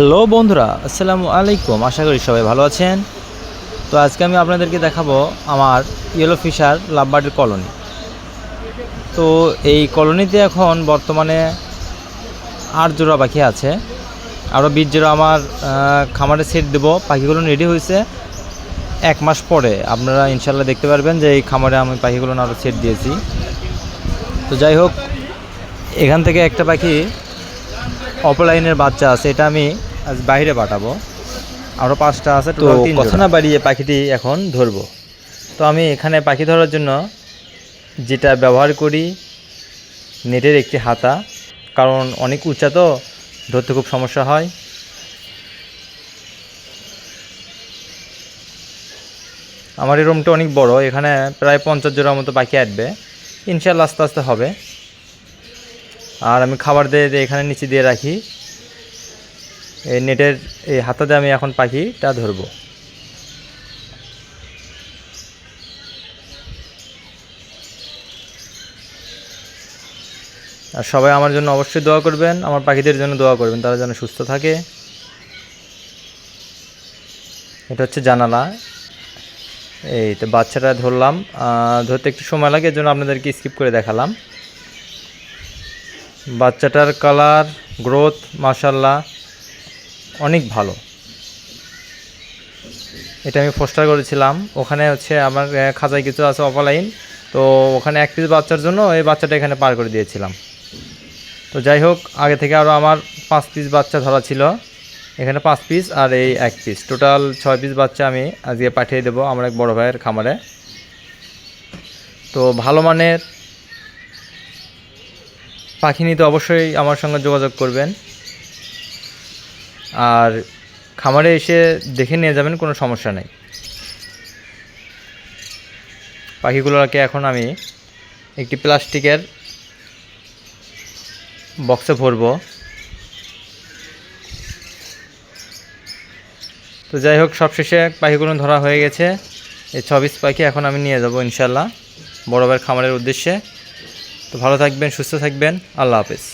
Hello বন্ধুরা, আসসালামু আলাইকুম। আশা করি সবাই ভালো আছেন। তো আজকে আমি আপনাদেরকে দেখাবো আমার ইয়েলো ফিশার লাভবার্ডের কলোনি। তো এই কলোনিতে এখন বর্তমানে আট জোড়া পাখি আছে। আরও বিশ জোড়া আমার খামারে সেট দেবো। পাখিগুলো রেডি হয়েছে। এক মাস পরে আপনারা ইনশাল্লাহ দেখতে পারবেন যে এই খামারে আমি পাখিগুলো আরও সেট দিয়েছি। তো যাই হোক, এখান থেকে একটা পাখি অফলাইনের বাচ্চা আছে, এটা আমি আজ বাইরে পাঠাবো। আরও পাঁচটা আছে তো কথা না বাড়িয়ে পাখিটি এখন ধরবো। তো আমি এখানে পাখি ধরার জন্য যেটা ব্যবহার করি নেটের একটি হাতা। কারণ অনেক উঁচা তো ধরতে খুব সমস্যা হয়। আমার এই রুমটা অনেক বড় এখানে প্রায় পঞ্চাশ জোড়ার মতো পাখি আসবে। ইনশাল্লাহ আস্তে আস্তে হবে। আর আমি খাবার দিয়ে দিয়ে এখানে নিচে দিয়ে রাখি। এই নেটের এই হাতাতে আমি এখন পাখিটা ধরবো। আর সবাই আমার জন্য অবশ্যই দোয়া করবেন, আমার পাখিদের জন্য দোয়া করবেন, তারা যেন সুস্থ থাকে। এটা হচ্ছে জানালা। এই তো বাচ্চাটা ধরলাম। ধরতে একটু সময় লাগে জন্য আপনাদেরকে স্কিপ করে দেখালাম। বাচ্চাটার কালার গ্রোথ মাশাল্লাহ অনেক ভালো। এটা আমি পোস্টার করেছিলাম। ওখানে হচ্ছে আমার খাঁচায় কিছু আছে অফলাইন তো ওখানে এক পিস বাচ্চার জন্য এই বাচ্চাটা এখানে পার করে দিয়েছিলাম। তো যাই হোক, আগে থেকে আরও আমার পাঁচ পিস বাচ্চা ধরা ছিল। এখানে পাঁচ পিস আর এই এক পিস টোটাল ছয় পিস বাচ্চা আমি আজকে পাঠিয়ে দেবো আমার এক বড় ভাইয়ের খামারে। তো ভালো মানের পাখি নিতে অবশ্যই আমার সঙ্গে যোগাযোগ করবেন। আর খামারে এসে দেখে নিয়ে যাবেন, কোনো সমস্যা নেই। পাখিগুলোকে এখন আমি একটি প্লাস্টিকের বক্সে ভরবো। তো যাই হোক, সবশেষে পাখিগুলো ধরা হয়ে গেছে। এই ছবিস পাখি এখন আমি নিয়ে যাব ইনশাল্লাহ বড় খামারের উদ্দেশ্যে। তো ভালো থাকবেন, সুস্থ থাকবেন, আল্লাহ হাফেজ।